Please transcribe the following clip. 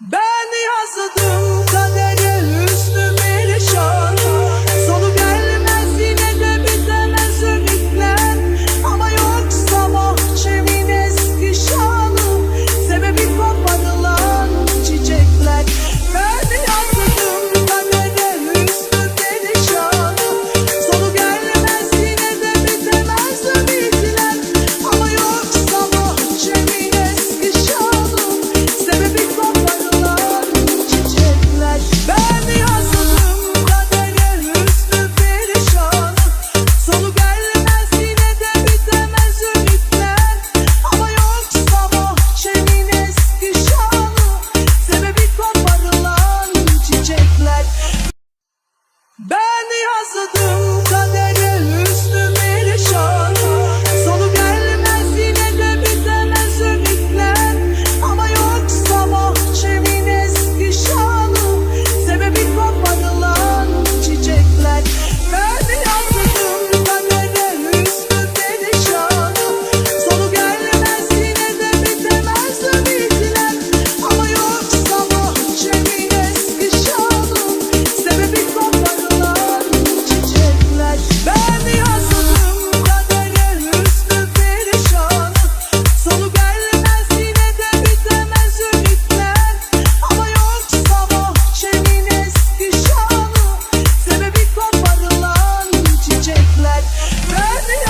Ben yazdım through. Danny!